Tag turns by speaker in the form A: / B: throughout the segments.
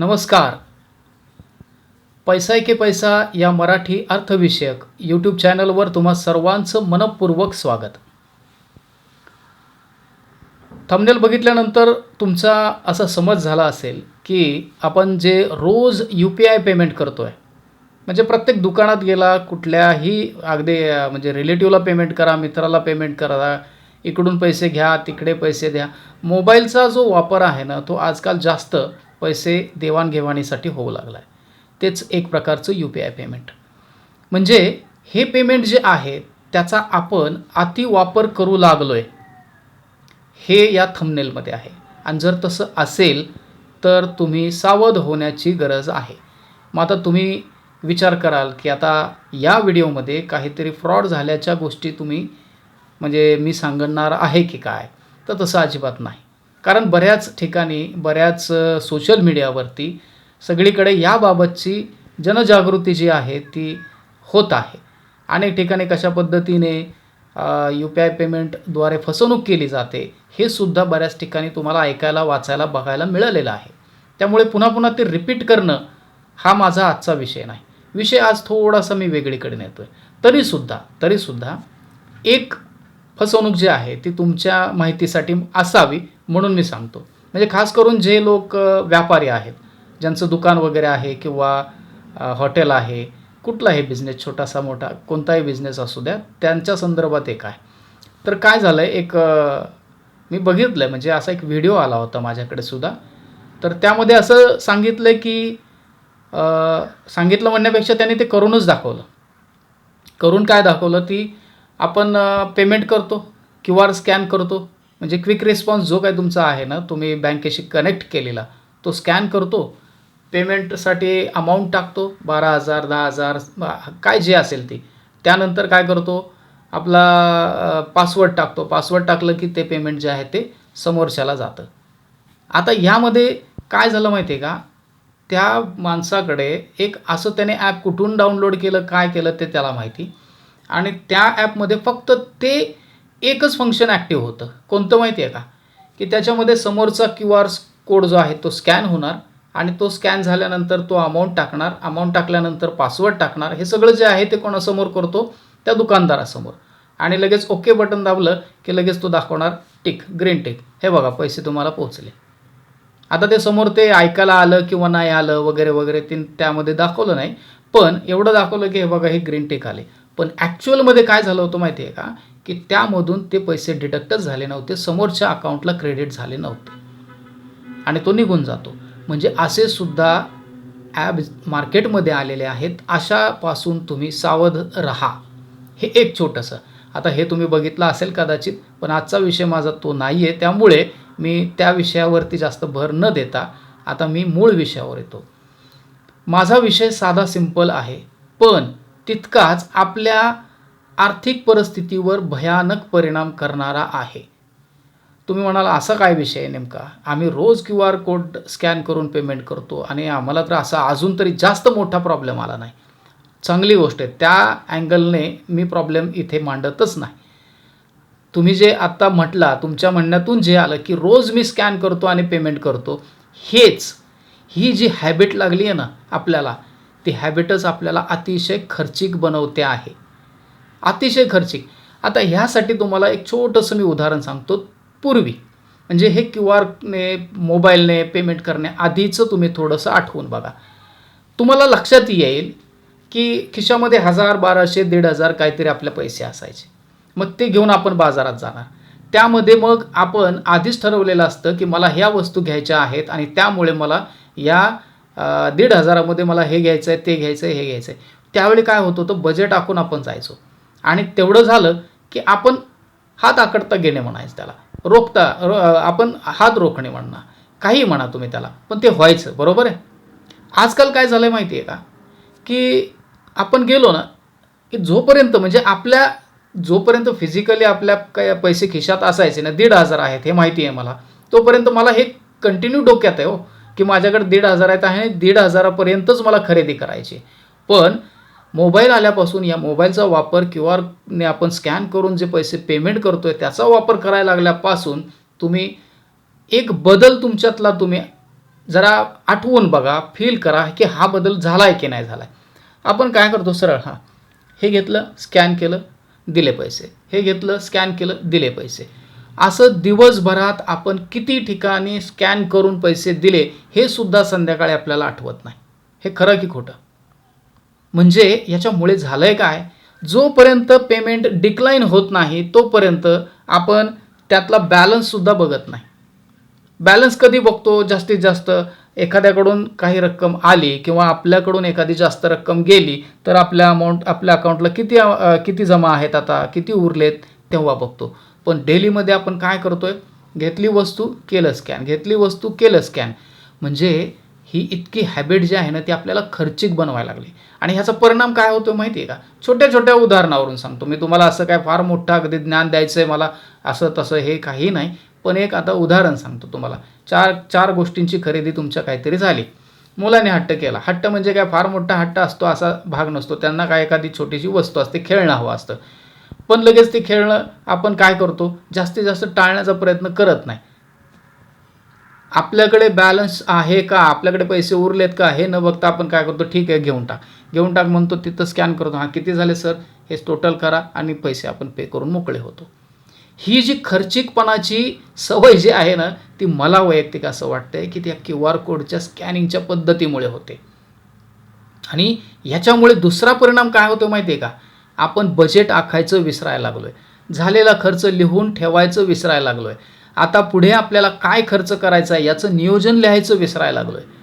A: नमस्कार. पैसा के पैसा या मराठी अर्थविषयक यूट्यूब चॅनलवर तुम्हा सर्वांचं मनपूर्वक स्वागत. थंबनेल बघितल्यानंतर तुमचा असा समज झाला असेल की आपण जे रोज यू पी आय पेमेंट करतो आहे म्हणजे प्रत्येक दुकानात गेला कुठल्याही अगदी म्हणजे रिलेटिव्हला पेमेंट करा मित्राला पेमेंट करा इकडून पैसे घ्या तिकडे पैसे द्या मोबाईलचा जो वापर आहे ना तो आजकाल जास्त पैसे देवाणघेवाणीसाठी होऊ लागला आहे तेच एक प्रकारचं यू पी आय पेमेंट म्हणजे हे पेमेंट जे आहे त्याचा आपण अतिवापर करू लागलो आहे हे या थंबनेलमध्ये आहे. आणि जर तसं असेल तर तुम्ही सावध होण्याची गरज आहे. मग आता तुम्ही विचार कराल की आता या व्हिडिओमध्ये काहीतरी फ्रॉड झाल्याच्या गोष्टी तुम्ही म्हणजे मी सांगणार आहे की काय? तर तसं अजिबात नाही. कारण बऱ्याच ठिकाणी बऱ्याच सोशल मीडियावरती सगळीकडे याबाबतची जनजागृती जी आहे ती होत आहे. अनेक ठिकाणी कशा पद्धतीने यू पी आय पेमेंटद्वारे फसवणूक केली जाते हे सुद्धा बऱ्याच ठिकाणी तुम्हाला ऐकायला वाचायला बघायला मिळालेलं आहे. त्यामुळे पुन्हा पुन्हा ते रिपीट करणं हा माझा आजचा विषय नाही. विषय आज थोडासा मी वेगळीकडे नेतो आहे तरीसुद्धा तरीसुद्धा एक फसवणूक जी आहे ती तुमच्या माहितीसाठी असावी म्हणून मी सांगतो. म्हणजे खास करून जे लोक व्यापारी आहेत ज्यांचं दुकान वगैरे आहे किंवा हॉटेल आहे कुठलाही बिझनेस छोटासा मोठा कोणताही बिझनेस असू द्या त्यांच्या संदर्भात एक आहे. तर काय झालं आहे एक मी बघितलं आहे म्हणजे असा एक व्हिडिओ आला होता माझ्याकडे सुद्धा. तर त्यामध्ये असं सांगितलं आहे की सांगितलं म्हणण्यापेक्षा त्यांनी ते करूनच दाखवलं. करून काय दाखवलं? ती आपण पेमेंट करतो क्यू आर स्कॅन करतो. म्हणजे क्विक रिस्पॉन्स जो काय तुमचा आहे ना तुम्ही बँकेशी कनेक्ट केलेला तो स्कॅन करतो. पेमेंटसाठी अमाऊंट टाकतो बारा हजार दहा हजार काय जे असेल ती. त्यानंतर काय करतो आपला पासवर्ड टाकतो. पासवर्ड टाकलं की ते पेमेंट जे आहे ते समोरच्याला जातं. आता ह्यामध्ये काय झालं माहिती आहे का? त्या माणसाकडे एक असं त्याने ॲप कुठून डाउनलोड केलं काय केलं ते त्याला माहिती. आणि त्या ॲपमध्ये फक्त ते एकच फंक्शन ॲक्टिव्ह होतं. कोणतं माहिती आहे का? की त्याच्यामध्ये समोरचा क्यू आर कोड जो आहे तो स्कॅन होणार आणि तो स्कॅन झाल्यानंतर तो अमाऊंट टाकणार. अमाऊंट टाकल्यानंतर पासवर्ड टाकणार. हे सगळं जे आहे ते कोणासमोर करतो? त्या दुकानदारासमोर. आणि लगेच ओके बटन दाबलं की लगेच तो दाखवणार टिक ग्रीन टिक हे बघा पैसे तुम्हाला पोहोचले. आता ते समोर ते ऐकायला आलं किंवा नाही आलं वगैरे वगैरे ते त्यामध्ये दाखवलं नाही. पण एवढं दाखवलं की हे बघा हे ग्रीन टिक आले. पण ॲक्च्युअलमध्ये काय झालं होतं माहिती आहे का? की त्यामधून ते पैसे डिडक्टच झाले नव्हते. समोरच्या अकाउंटला क्रेडिट झाले नव्हते. आणि तो निघून जातो. म्हणजे असे सुद्धा ॲब मार्केटमध्ये आलेले आहेत. अशापासून तुम्ही सावध राहा. हे एक छोटंसं. आता हे तुम्ही बघितलं असेल कदाचित पण आजचा विषय माझा तो नाही आहे त्यामुळे मी त्या विषयावरती जास्त भर न देता आता मी मूळ विषयावर येतो. माझा विषय साधा सिंपल आहे. पण तितकाच आपल्या आर्थिक परिस्थितीवर भयानक परिणाम करणारा आहे. तुम्ही म्हणाल असा काय विषय आहे नेमका? आम्ही रोज क्यू आर कोड स्कॅन करून पेमेंट करतो आणि आम्हाला तर असा अजून तरी जास्त मोठा प्रॉब्लेम आला नाही. चांगली गोष्ट आहे. त्या अँगलने मी प्रॉब्लेम इथे मांडतच नाही. तुम्ही जे आत्ता म्हटला तुमच्या म्हणण्यातून जे आलं की रोज मी स्कॅन करतो आणि पेमेंट करतो हेच ही जी हॅबिट लागली आहे ना आपल्याला ती हॅबिटच आपल्याला अतिशय खर्चिक बनवते आहे. अतिशय खर्चिक. आता ह्यासाठी तुम्हाला एक छोटंसं मी उदाहरण सांगतो. पूर्वी. म्हणजे हे क्यू आरने मोबाईलने पेमेंट करण्याआधीचं तुम्ही थोडंसं आठवून बघा. तुम्हाला लक्षात येईल की खिशामध्ये हजार बाराशे दीड हजार काहीतरी आपले पैसे असायचे. मग ते घेऊन आपण बाजारात जाणार. त्यामध्ये मग आपण आधीच ठरवलेलं असतं की मला ह्या वस्तू घ्यायच्या आहेत आणि त्यामुळे मला या दीड हजारामध्ये मला हे घ्यायचं आहे ते घ्यायचं आहे हे घ्यायचं आहे त्यावेळी काय होत होतं बजेट आखून आपण जायचो. आणि तेवढं झालं की आपण हात आकडता घेणे म्हणायचं त्याला. रोखता रो आपण हात रोखणे म्हणणार. काही म्हणा तुम्ही त्याला पण ते व्हायचं बरोबर आहे? आजकाल काय झालं आहे माहिती आहे का? की आपण गेलो ना की जोपर्यंत म्हणजे आपल्या जोपर्यंत फिजिकली आपल्या काय पैसे खिशात असायचे ना दीड हजार आहेत हे माहिती आहे मला तोपर्यंत मला हे कंटिन्यू डोक्यात आहे हो. की माझ्याकडे दीड हजार आहेत आणि दीड हजारापर्यंतच मला खरेदी करायची पण मोबाईल आल्यापासून या मोबाईलचा वापर क्यू आरने आपण स्कॅन करून जे पैसे पेमेंट करतो आहे त्याचा वापर करायला लागल्यापासून तुम्ही एक बदल तुमच्यातला तुम्ही जरा आठवून बघा फील करा की हा बदल झाला आहे की नाही झाला आहे आपण काय करतो? सरळ हां. हे घेतलं स्कॅन केलं दिले पैसे. हे घेतलं स्कॅन केलं दिले पैसे. असं दिवसभरात आपण किती ठिकाणी स्कॅन करून पैसे दिले हे सुद्धा संध्याकाळी आपल्याला आठवत नाही. हे खरं की खोटं? म्हणजे याच्यामुळे झालं आहे काय? जोपर्यंत पेमेंट डिक्लाईन होत नाही तोपर्यंत आपण त्यातला बॅलन्ससुद्धा बघत नाही. बॅलन्स कधी बघतो? जास्तीत जास्त एखाद्याकडून काही रक्कम आली किंवा आपल्याकडून एखादी जास्त रक्कम गेली तर आपल्या अमाऊंट आपल्या अकाउंटला किती किती जमा आहेत आता? किती उरलेत? तेव्हा बघतो. पण डेलीमध्ये आपण काय करतो आहे घेतली वस्तू केलं स्कॅन घेतली वस्तू केलं स्कॅन म्हणजे ही इतकी हॅबिट जी आहे ना ती आपल्याला खर्चिक बनवायला लागली. आणि ह्याचा परिणाम काय होतो माहिती आहे का? छोट्या छोट्या उदाहरणावरून सांगतो. मी तुम्हाला असं काय फार मोठं अगदी ज्ञान द्यायचं आहे मला असं तसं हे काही नाही. पण एक आता उदाहरण सांगतो तुम्हाला. चार चार गोष्टींची खरेदी तुमच्या काहीतरी झाली. मुलाने हट्ट केला. हट्ट म्हणजे काय? फार मोठा हट्ट असतो असा भाग नसतो. त्यांना काय एखादी छोटीशी वस्तू असते खेळणं हवं असतं. पण लगेच ते खेळणं आपण काय करतो? जास्तीत जास्त टाळण्याचा प्रयत्न करत नाही. आपल्याकडे बॅलन्स आहे का? आपल्याकडे पैसे उरलेत का? हे न बघता आपण काय करतो? ठीक आहे घेऊन टाक. घेऊन टाक म्हणतो तिथं स्कॅन करतो. हां किती झाले सर हे टोटल करा आणि पैसे आपण पे करून मोकळे होतो. ही जी खर्चिकपणाची सवय जी आहे ना ती मला वैयक्तिक असं वाटतंय की त्या क्यू आर कोडच्या स्कॅनिंगच्या पद्धतीमुळे होते. आणि ह्याच्यामुळे दुसरा परिणाम काय होतो माहिती आहे का? आपण बजेट आखायचं विसरायला लागलो आहे झालेला खर्च लिहून ठेवायचं विसरायला लागलो आहे आता पुढे आपल्याला काय खर्च करायचा आहे याचं नियोजन लिहायचं विसरायला लागलो आहे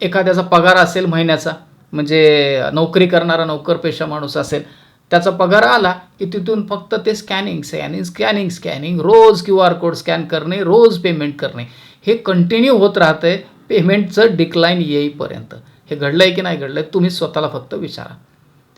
A: एखाद्याचा पगार असेल महिन्याचा म्हणजे नोकरी करणारा नोकरपेशा माणूस असेल त्याचा पगार आला की तिथून फक्त ते स्कॅनिंग स्कॅनिंग स्कॅनिंग स्कॅनिंग रोज क्यू आर कोड स्कॅन करणे रोज पेमेंट करणे. हे कंटिन्यू होत राहतंय पेमेंटचं डिक्लाईन येईपर्यंत. हे घडलं आहे की नाही घडलं आहे तुम्ही स्वतःला फक्त विचारा.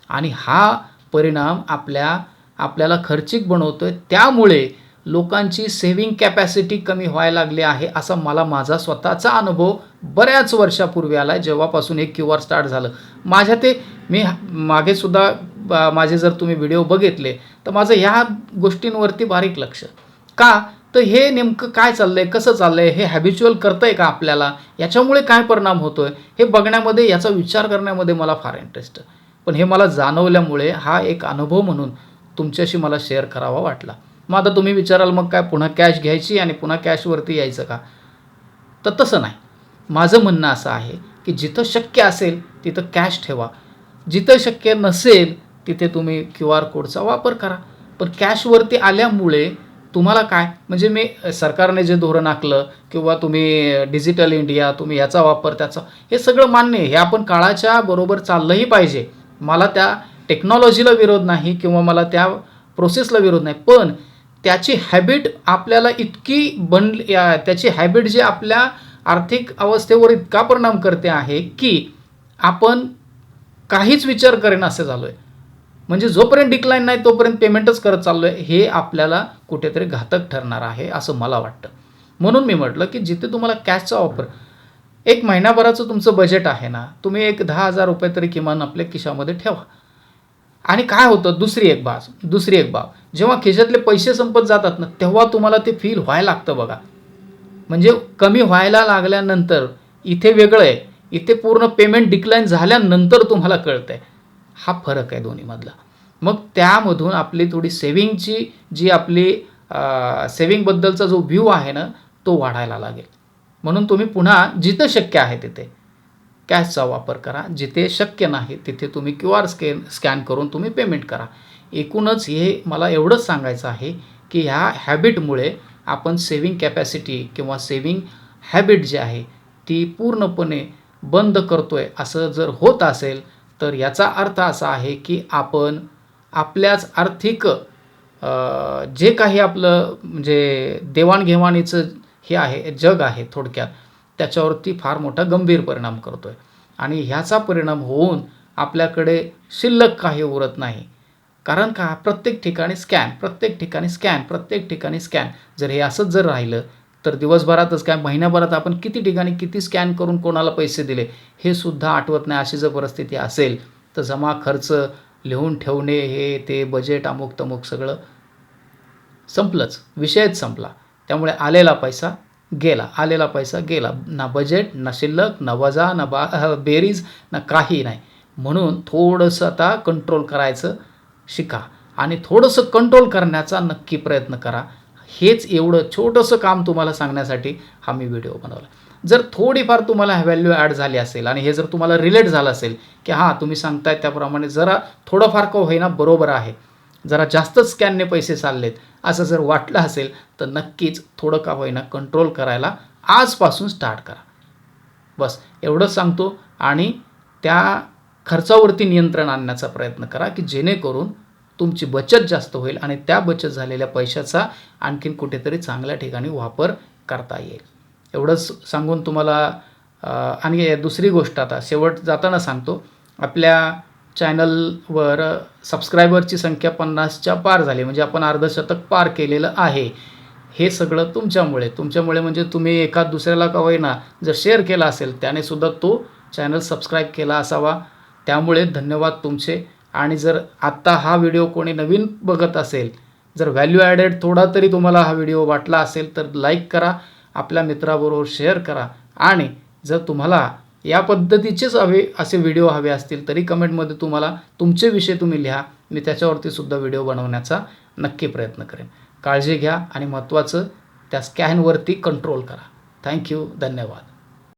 A: आणि हा परिणाम आपल्या आपल्याला खर्चिक बनवतो आहे त्यामुळे लोकांची सेव्हिंग कॅपॅसिटी कमी व्हायला लागली आहे असा मला माझा स्वतःचा अनुभव बऱ्याच वर्षापूर्वी आला आहे जेव्हापासून हे क्यू आर स्टार्ट झालं. माझ्या ते मी मागेसुद्धा ब- माझे जर तुम्ही व्हिडिओ बघितले तर माझं ह्या गोष्टींवरती बारीक लक्ष. का? तर हे नेमकं काय चाललं आहे कसं चाललं आहे हे हॅबिच्युअल करतं आहे का आपल्याला? याच्यामुळे काय परिणाम होतो आहे हे बघण्यामध्ये याचा विचार करण्यामध्ये मला फार इंटरेस्ट आहे. पण हे मला जाणवल्यामुळे हा एक अनुभव म्हणून तुमच्याशी मला शेअर करावा वाटला. मग आता तुम्ही विचाराल मग काय पुन्हा कॅश घ्यायची आणि पुन्हा कॅशवरती यायचं का? तर तसं नाही. माझं म्हणणं असं आहे की जिथं शक्य असेल तिथं कॅश ठेवा. जिथं शक्य नसेल तिथे तुम्ही क्यू आर कोडचा वापर करा. पण कॅशवरती आल्यामुळे तुम्हाला काय? म्हणजे मी सरकारने जे धोरण आखलं किंवा तुम्ही डिजिटल इंडिया तुम्ही याचा वापर त्याचा हे सगळं मान्य आहे. हे आपण काळाच्या बरोबर चाललंही पाहिजे. मला त्या टेक्नॉलॉजीला विरोध नाही किंवा मला त्या प्रोसेसला विरोध नाही. पण त्याची हॅबिट आपल्याला इतकी बन त्याची हॅबिट जी आपल्या आर्थिक अवस्थेवर इतका परिणाम करते आहे की आपण काहीच विचार करेन असे झालो आहे म्हणजे जोपर्यंत डिक्लाईन नाही तोपर्यंत पेमेंटच करत चाललो आहे हे आपल्याला कुठेतरी घातक ठरणार आहे असं मला वाटतं. म्हणून मी म्हटलं की जिथे तुम्हाला कॅशचा वापर एक महिनाभराचं तुमचं बजेट आहे ना तुम्ही एक दहा हजार रुपये तरी किमान आपल्या खिशामध्ये ठेवा. आणि काय होतं दुसरी एक बाब दुसरी एक बाब जेव्हा खिशातले पैसे संपत जातात ना तेव्हा तुम्हाला ते फील व्हायला लागतं बघा. म्हणजे कमी व्हायला लागल्यानंतर इथे वेगळं आहे इथे पूर्ण पेमेंट डिक्लाईन झाल्यानंतर तुम्हाला कळतं आहे हा फरक आहे दोन्हीमधला. मग त्यामधून आपली थोडी सेविंगची जी आपली सेविंगबद्दलचा जो व्ह्यू आहे ना तो वाढायला लागेल. म्हणून तुम्ही पुन्हा जिथं शक्य आहे तिथे कॅशचा वापर करा. जिथे शक्य नाही तिथे तुम्ही क्यू आर स्कॅन स्कॅन करून तुम्ही पेमेंट करा. एकूणच हे मला एवढंच सांगायचं आहे की ह्या हॅबिटमुळे आपण सेविंग कॅपॅसिटी किंवा सेविंग हॅबिट जी आहे ती पूर्णपणे बंद करतो आहे असं जर होत असेल तर याचा अर्थ असा आहे की आपण आपल्याच आर्थिक जे काही आपलं म्हणजे देवाणघेवाणीचं हे आहे जग आहे थोडक्यात त्याच्यावरती फार मोठा गंभीर परिणाम करतो आहे आणि ह्याचा परिणाम होऊन आपल्याकडे शिल्लक काही उरत नाही. कारण का? प्रत्येक ठिकाणी स्कॅन प्रत्येक ठिकाणी स्कॅन प्रत्येक ठिकाणी स्कॅन जर हे असंच जर राहिलं तर दिवसभरातच काय महिन्याभरात आपण किती ठिकाणी किती स्कॅन करून कोणाला पैसे दिले हे सुद्धा आठवत नाही. अशी जर परिस्थिती असेल तर जमा खर्च लिहून ठेवणे हे ते बजेट अमुक तमुक सगळं संपलंच. विषयच संपला. त्यामुळे आलेला पैसा गेला आलेला पैसा गेला. ना बजेट ना शिल्लक ना वजा ना बा बेरीज ना काही नाही. म्हणून थोडंसं आता कंट्रोल करायचं शिका आणि थोडंसं कंट्रोल करण्याचा नक्की प्रयत्न करा. हेच एवढं छोटंसं काम तुम्हाला सांगण्यासाठी हा मी व्हिडिओ बनवला. जर थोडीफार तुम्हाला व्हॅल्यू ॲड झाली असेल आणि हे जर तुम्हाला रिलेट झालं असेल की हां तुम्ही सांगताय त्याप्रमाणे जरा थोडंफार का होईना बरोबर आहे. जरा जास्तच स्कॅनने पैसे चाललेत असं जर वाटलं असेल तर नक्कीच थोडं का होईना कंट्रोल करायला आजपासून स्टार्ट करा. बस एवढंच सांगतो आणि त्या खर्चावरती नियंत्रण आणण्याचा प्रयत्न करा की जेणेकरून तुमची बचत जास्त होईल आणि त्या बचत झालेल्या पैशाचा आणखीन कुठेतरी चांगल्या ठिकाणी वापर करता येईल. एवढंच सांगून तुम्हाला आणि दुसरी गोष्ट आता शेवट जाताना सांगतो आपल्या चॅनलवर सबस्क्रायबरची संख्या पन्नासच्या पार झाली. म्हणजे आपण अर्धशतक पार केलेलं आहे. हे सगळं तुमच्यामुळे. तुमच्यामुळे म्हणजे तुम्ही एका दुसऱ्याला का होईना जर शेअर केला असेल त्याने सुद्धा तो चॅनल सबस्क्राईब केला असावा. त्यामुळे धन्यवाद तुमचे. आणि जर आत्ता हा व्हिडिओ कोणी नवीन बघत असेल जर व्हॅल्यू ॲडेड थोडा तरी तुम्हाला हा व्हिडिओ वाटला असेल तर लाईक करा. आपल्या मित्राबरोबर शेअर करा. आणि जर तुम्हाला या पद्धतीचेच हवे असे व्हिडिओ हवे असतील तरी कमेंटमध्ये तुम्हाला तुमचे विषय तुम्ही लिहा. मी त्याच्यावरती सुद्धा व्हिडिओ बनवण्याचा नक्की प्रयत्न करेन. काळजी घ्या आणि महत्त्वाचं त्या स्कॅनवरती कंट्रोल करा. थँक्यू धन्यवाद.